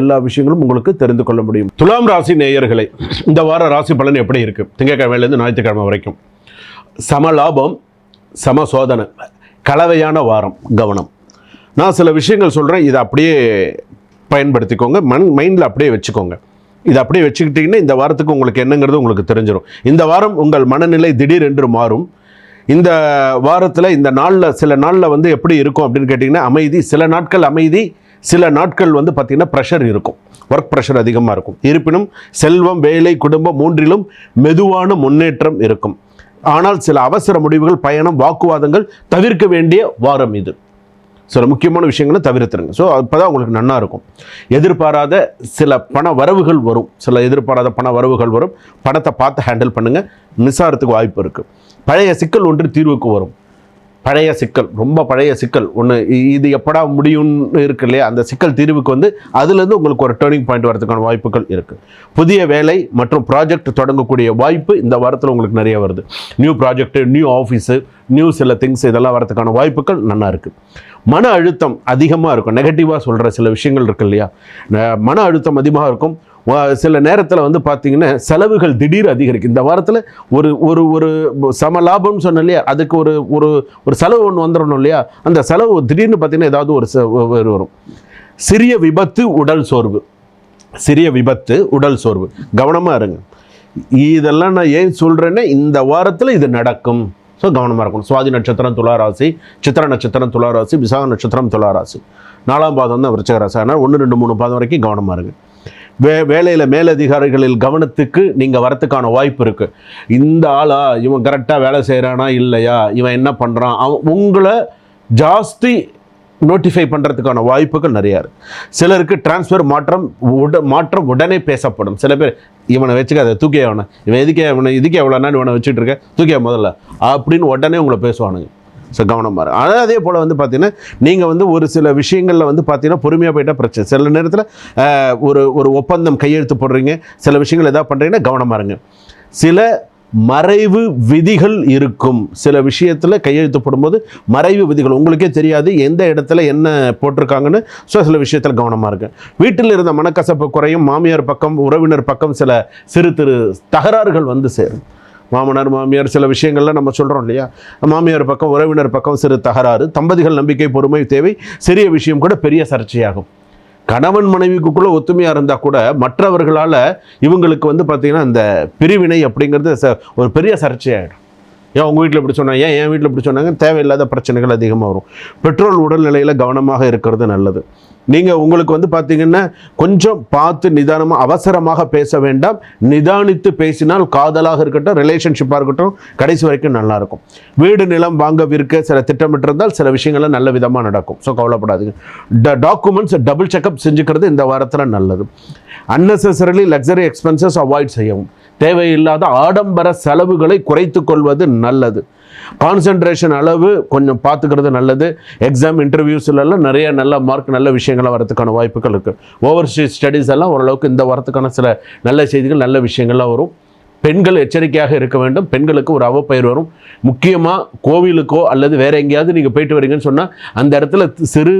எல்லா விஷயங்களும் உங்களுக்கு தெரிந்து கொள்ள முடியும். துலாம் ராசி நேயர்களை இந்த வார ராசி பலன் எப்படி இருக்குது திங்கக்கிழமையிலேருந்து ஞாயிற்றுக்கிழமை வரைக்கும். சம லாபம் சம சோதனை கலவையான வாரம் கவனம். நான் சில விஷயங்கள் சொல்கிறேன் இதை அப்படியே பயன்படுத்திக்கோங்க மண் மைண்டில் அப்படியே வச்சுக்கோங்க. இதை அப்படியே வச்சுக்கிட்டிங்கன்னா இந்த வாரத்துக்கு உங்களுக்கு என்னங்கிறது உங்களுக்கு தெரிஞ்சிடும் இந்த வாரம் உங்கள் மனநிலை திடீரென்று மாறும். இந்த வாரத்தில் இந்த நாளில் சில நாளில் வந்து எப்படி இருக்கும் அப்படின்னு கேட்டிங்கன்னா அமைதி சில நாட்கள் அமைதி சில நாட்கள் வந்து பார்த்திங்கன்னா ப்ரெஷர் இருக்கும். ஒர்க் ப்ரெஷர் அதிகமாக இருக்கும். இருப்பினும் செல்வம் வேலை குடும்பம் மூன்றிலும் மெதுவான முன்னேற்றம் இருக்கும். ஆனால் சில அவசர முடிவுகள் பயணம் வாக்குவாதங்கள் தவிர்க்க வேண்டிய வாரம் இது. சில முக்கியமான விஷயங்களை தவிர்த்துருங்க. ஸோ அப்போ தான் உங்களுக்கு நன்னா இருக்கும். எதிர்பாராத சில பண வரவுகள் வரும். சில எதிர்பாராத பண வரவுகள் வரும். பணத்தை பார்த்து ஹேண்டில் பண்ணுங்கள் மின்சாரத்துக்கு வாய்ப்பு இருக்குது பழைய சிக்கல் ஒன்று தீர்வுக்கு வரும். பழைய சிக்கல் ரொம்ப பழைய சிக்கல். ஒன்று இது எப்படா முடியும்னு இருக்கு இல்லையா? அந்த சிக்கல் தீர்வுக்கு வந்து அதுலேருந்து உங்களுக்கு ஒரு டேர்னிங் பாயிண்ட் வரதுக்கான வாய்ப்புகள் இருக்குது புதிய வேலை மற்றும் ப்ராஜெக்ட் தொடங்கக்கூடிய வாய்ப்பு இந்த வாரத்தில் உங்களுக்கு நிறைய வருது. New project new office new சில திங்ஸ் இதெல்லாம் வரதுக்கான வாய்ப்புகள் நல்லா இருக்குது மன அழுத்தம் அதிகமாக இருக்கும். நெகட்டிவாக சொல்கிற சில விஷயங்கள் இருக்கு இல்லையா? ந- மன அழுத்தம் அதிகமாக இருக்கும். சில நேரத்தில் வந்து பார்த்திங்கன்னா செலவுகள் திடீர் அதிகரிக்கும். இந்த வாரத்தில் ஒரு ஒரு ஒரு சம லாபம்னு சொன்னேன் இல்லையா? அதுக்கு ஒரு ஒரு ஒரு செலவு ஒன்று வந்துடணும் இல்லையா? அந்த செலவு திடீர்னு பார்த்திங்கன்னா ஏதாவது ஒரு வரும். சிறிய விபத்து உடல் சோர்வு. சிறிய விபத்து உடல் சோர்வு. கவனமாக இருங்க. இதெல்லாம் நான் ஏன் சொல்கிறேன்னா இந்த வாரத்தில் இது நடக்கும். ஸோ கவனமாக இருக்கணும். சுவாதி நட்சத்திரம் துளாராசி சித்திர நட்சத்திரம் துளாராசி விசாக நட்சத்திரம் துளாராசி நாலாம் பாதம் தான் விருச்சகராசி ஆனால் ஒன்று ரெண்டு மூணு பாதம் வரைக்கும் கவனமாக இருங்க. வே வேலையில் மேலதிகாரிகளில் கவனத்துக்கு நீங்கள் வரத்துக்கான வாய்ப்பு இருக்குது இந்த ஆளா இவன் கரெக்டாக வேலை செய்கிறானா இல்லையா? இவன் என்ன பண்ணுறான் அவன் உங்களை ஜாஸ்தி நோட்டிஃபை பண்ணுறதுக்கான வாய்ப்புகள் நிறையா இருக்குது சிலருக்கு டிரான்ஸ்ஃபர் மாற்றம் உட மாற்றம் உடனே பேசப்படும். சில பேர் இவனை வச்சுக்காத தூக்கி அவனை? இவன் எதுக்கே அவனை இதுக்கே எவ்வளோனா இவனை வச்சுட்டு இருக்க? தூக்கிய முதல்ல? அப்படின்னு உடனே உங்களை பேசுவானுங்க. ஸோ கவனமாக இருக்கும் ஆனால் அதே போல் வந்து பார்த்தீங்கன்னா நீங்கள் வந்து ஒரு சில விஷயங்களில் வந்து பார்த்தீங்கன்னா பொறுமையாக போயிட்டால் பிரச்சனை. சில நேரத்தில் ஒரு ஒரு ஒப்பந்தம் கையெழுத்து போடுறீங்க. சில விஷயங்கள் எதாவது பண்ணுறீங்கன்னா கவனமாக இருங்க சில மறைவு விதிகள் இருக்கும். சில விஷயத்தில் கையெழுத்து போடும்போது மறைவு விதிகள் உங்களுக்கே தெரியாது எந்த இடத்துல என்ன போட்டிருக்காங்கன்னு. ஸோ சில விஷயத்தில் கவனமாக இருக்கு வீட்டில் இருந்த மனக்கசப்பு குறையும் மாமியார் பக்கம் உறவினர் பக்கம் சில சிறு திரு தகராறுகள் வந்து சேரும். மாமனார் மாமியார் சில விஷயங்கள்லாம் நம்ம சொல்கிறோம் இல்லையா? மாமியார் பக்கம் உறவினர் பக்கம் சிறு தகராறு தம்பதிகள் நம்பிக்கை பொறுமை தேவை சிறிய விஷயம் கூட பெரிய சர்ச்சையாகும். கணவன் மனைவிக்குள்ளே ஒத்துமையாக இருந்தால் கூட மற்றவர்களால் இவங்களுக்கு வந்து பார்த்திங்கன்னா இந்த பிரிவினை அப்படிங்கிறது ச- ஒரு பெரிய சர்ச்சையாகிடும் ஏன் உங்கள் வீட்டில் இப்படி சொன்னாங்க? ஏன் என் வீட்டில் இப்படி சொன்னாங்க? தேவையில்லாத பிரச்சனைகள் அதிகமாக வரும். பெட்ரோல் உடல்நிலையில் கவனமாக இருக்கிறது நல்லது. நீங்கள் உங்களுக்கு வந்து பார்த்தீங்கன்னா கொஞ்சம் பார்த்து நிதானமாக அவசரமாக பேச வேண்டாம். நிதானித்து பேசினால் காதலாக இருக்கட்டும் ரிலேஷன்ஷிப்பாக இருக்கட்டும் கடைசி வரைக்கும் நல்லாயிருக்கும் வீடு நிலம் வாங்க விற்க சில திட்டமிட்டிருந்தால் சில விஷயங்கள்லாம் நல்ல விதமாக நடக்கும். ஸோ கவலைப்படாதீங்க. ட டாக்குமெண்ட்ஸ் டபுள் செக்கப் செஞ்சுக்கிறது இந்த வாரத்தில் நல்லது. Unnecessarily லக்ஸரி எக்ஸ்பென்சஸ் அவாய்ட் செய்யவும். தேவையில்லாத ஆடம்பர செலவுகளை குறைத்து கொள்வது நல்லது. கான்சென்ட்ரேஷன் அளவு கொஞ்சம் பார்த்துக்கிறது நல்லது. எக்ஸாம் இன்டர்வியூஸ்லாம் நிறைய நல்ல மார்க் நல்ல விஷயங்களாக வரதுக்கான வாய்ப்புகள் இருக்குது ஓவர்சீஸ் ஸ்டடீஸ் எல்லாம் ஓரளவுக்கு இந்த வாரத்துக்கான சில நல்ல செய்திகள் நல்ல விஷயங்கள்லாம் வரும். பெண்கள் எச்சரிக்கையாக இருக்க வேண்டும். பெண்களுக்கு ஒரு அவப்பெயர் வரும். முக்கியமாக கோவிலுக்கோ அல்லது வேறு எங்கேயாவது நீங்கள் போயிட்டு வரீங்கன்னு சொன்னால் அந்த இடத்துல சிறு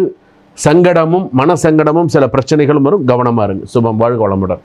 சங்கடமும் மன சங்கடமும் சில பிரச்சனைகளும் வரும். கவனமாக இருங்க. சுபம். வாழ்க வளமுடன்.